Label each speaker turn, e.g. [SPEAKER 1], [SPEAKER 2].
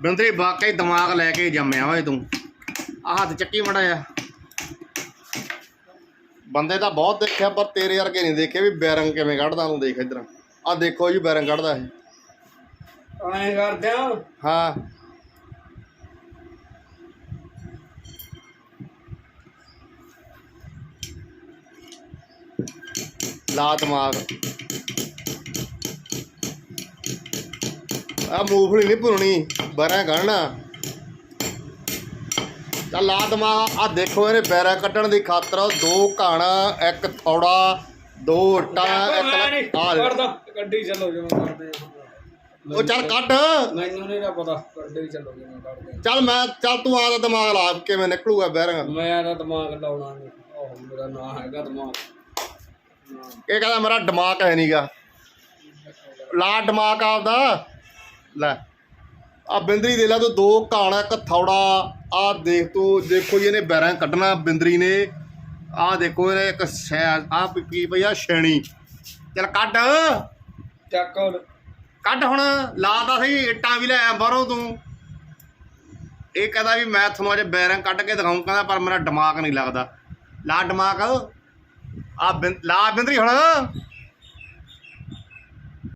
[SPEAKER 1] ਬਿੰਦਰੀ ਵਾਕਈ ਦਿਮਾਗ ਲੈ ਕੇ ਜੰਮਿਆ ਓਏ ਤੂੰ। ਆ ਹੱਥ ਚੱਕੀ ਮੜਾ ਆ ਬੰਦੇ ਤਾਂ ਬਹੁਤ ਦੇਖਿਆ ਪਰ ਤੇਰੇ ਵਰਗੇ ਨਹੀਂ ਦੇਖੇ ਵੀ ਬੈਰੰਗ ਕਿਵੇਂ ਕੱਢਦਾ ਤੂੰ ਦੇਖ ਇਧਰ। ਆ ਦੇਖੋ ਜੀ ਬੈਰੰਗ ਕੱਢਦਾ ਇਹ।
[SPEAKER 2] ਐਂ ਕਰਦੇ ਆ।
[SPEAKER 1] ਹਾਂ। ਲਾ ਦਿਮਾਗ। ਆ ਮੂੰਗਫਲੀ ਨਹੀਂ ਭੁੰਨਣੀ ਬਰਾਂ ਕੱਢਣਾ। ਚੱਲ ਦਿਮਾਗ ਆ ਦੇਖੋ ਇਹਨੇ ਬੈਰਾ ਕੱਢਣ ਦੀ ਖਾਤਰ ਦੋ ਘਾਣਾ ਇੱਕ ਥੋੜਾ ਦੋ ਟਾ ਇੱਕ ਆ
[SPEAKER 2] ਗੱਡੀ ਚੱਲੋ ਜਿਵੇਂ ਕਰਦੇ ਆ।
[SPEAKER 1] ਉਹ ਚੱਲ ਕੱਢ।
[SPEAKER 2] ਮੈਨੂੰ ਨਹੀਂ ਪਤਾ ਗੱਡੀ ਚੱਲੋ ਜਿਵੇਂ ਕਰਦੇ ਆ।
[SPEAKER 1] ਚੱਲ ਮੈਂ ਚੱਲ ਤੂੰ ਆਦਾ ਦਿਮਾਗ ਲਾ ਕਿਵੇਂ ਨਿਕਲੂਗਾ ਬੈਰੰਗ
[SPEAKER 2] ਮੈਂ ਤਾਂ ਦਿਮਾਗ ਲਾਉਣਾ ਨਹੀਂ। ਉਹ ਮੇਰਾ ਨਾਂ ਹੈਗਾ ਦਿਮਾਗ।
[SPEAKER 1] ਇਹ ਕਹਿੰਦਾ ਮੇਰਾ ਦਿਮਾਗ ਹੈ ਨਹੀਂਗਾ ਲਾ ਦਿਮਾਗ ਆਪਦਾ। ਲੈ। ਆ ਬਿੰਦਰੀ ਦੇ ਲਾ ਤੂੰ ਦੋ ਘਾਣਾ ਇੱਕ ਥੌੜਾ। ਆ ਦੇਖ ਤੂੰ ਦੇਖੋ ਜੀ ਇਹਨੇ ਬੈਰਾਂ ਕੱਢਣਾ ਬਿੰਦਰੀ ਨੇ। ਆ ਦੇਖੋ ਇਹਨੇ ਇੱਕ ਆ ਕੀ ਪਈ ਆ ਛੇਣੀ। ਚੱਲ ਕੱਢ।
[SPEAKER 2] ਚੱਕ ਹੁਣ।
[SPEAKER 1] ਕੱਢ ਹੁਣ ਲਾਤਾ ਸਹੀ ਇੱਟਾਂ ਵੀ ਲੈ ਆ ਬਾਹਰੋਂ ਤੂੰ। ਇਹ ਕਹਿੰਦਾ ਵੀ ਮੈਂ ਤੁਹਾਨੂੰ ਅੱਜ ਬੈਰਾਂ ਕੱਢ ਕੇ ਦਿਖਾਉਂ ਕਹਿੰਦਾ ਪਰ ਮੇਰਾ ਦਿਮਾਗ ਨਹੀਂ ਲੱਗਦਾ। ਲਾ ਦਿਮਾਗ। ਆ ਲਾ ਬਿੰਦਰੀ ਹੁਣ।